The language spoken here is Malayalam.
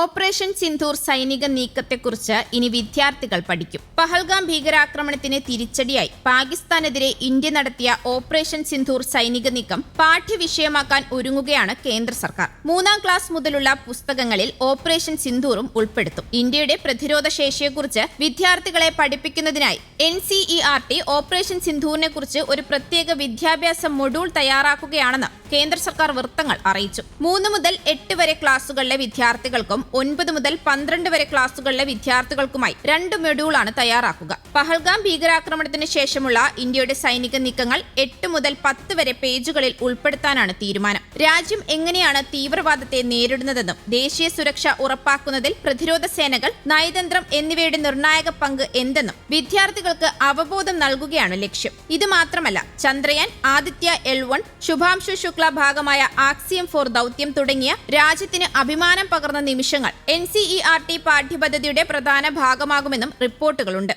ഓപ്പറേഷൻ സിന്ധൂർ സൈനിക നീക്കത്തെക്കുറിച്ച് ഇനി വിദ്യാർത്ഥികൾ പഠിക്കും. പഹൽഗാം ഭീകരാക്രമണത്തിന് തിരിച്ചടിയായി. പാകിസ്ഥാനെതിരെ ഇന്ത്യ നടത്തിയ ഓപ്പറേഷൻ സിന്ധൂർ സൈനിക നീക്കം പാഠ്യവിഷയമാക്കാൻ ഒരുങ്ങുകയാണ് കേന്ദ്ര സർക്കാർ. മൂന്നാം ക്ലാസ് മുതലുള്ള പുസ്തകങ്ങളിൽ ഓപ്പറേഷൻ സിന്ധൂറും ഉൾപ്പെടുത്തും. ഇന്ത്യയുടെ പ്രതിരോധ ശേഷിയെക്കുറിച്ച് വിദ്യാർത്ഥികളെ പഠിപ്പിക്കുന്നതിനായി N C E R T operation സിന്ധൂറിനെ കുറിച്ച് ഒരു പ്രത്യേക വിദ്യാഭ്യാസ മൊഡ്യൂൾ തയ്യാറാക്കുകയാണെന്ന് കേന്ദ്ര സർക്കാർ വൃത്തങ്ങൾ അറിയിച്ചു. മൂന്ന് മുതൽ എട്ട് വരെ ക്ലാസുകളിലെ വിദ്യാർത്ഥികൾക്കും ഒൻപത് മുതൽ പന്ത്രണ്ട് വരെ ക്ലാസുകളിലെ വിദ്യാർത്ഥികൾക്കുമായി രണ്ട് മൊഡ്യൂളാണ് തയ്യാറാക്കുക. പഹൽഗാം ഭീകരാക്രമണത്തിന് ശേഷമുള്ള ഇന്ത്യയുടെ സൈനിക നീക്കങ്ങൾ എട്ട് മുതൽ പത്ത് വരെ പേജുകളിൽ ഉൾപ്പെടുത്താനാണ് തീരുമാനം. രാജ്യം എങ്ങനെയാണ് തീവ്രവാദത്തെ നേരിടുന്നതെന്നും ദേശീയ സുരക്ഷ ഉറപ്പാക്കുന്നതിൽ പ്രതിരോധ സേനകൾ നയതന്ത്രം എന്നിവയുടെ നിർണായക പങ്ക് എന്തെന്നും വിദ്യാർത്ഥികൾക്ക് അവബോധം നൽകുകയാണ് ലക്ഷ്യം. ഇത് മാത്രമല്ല ചന്ദ്രയാൻ ആദിത്യ എൽ വൺ ശുഭാംശു ശുക്ല ഭാഗമായ ആക്സിയം ഫോർ ദൗത്യം തുടങ്ങിയ രാജ്യത്തിന് അഭിമാനം പകർന്ന നിമിഷങ്ങൾ എൻ സി ടി പാഠ്യപദ്ധതിയുടെ പ്രധാന ഭാഗമാകുമെന്നും റിപ്പോർട്ടുകളുണ്ട്.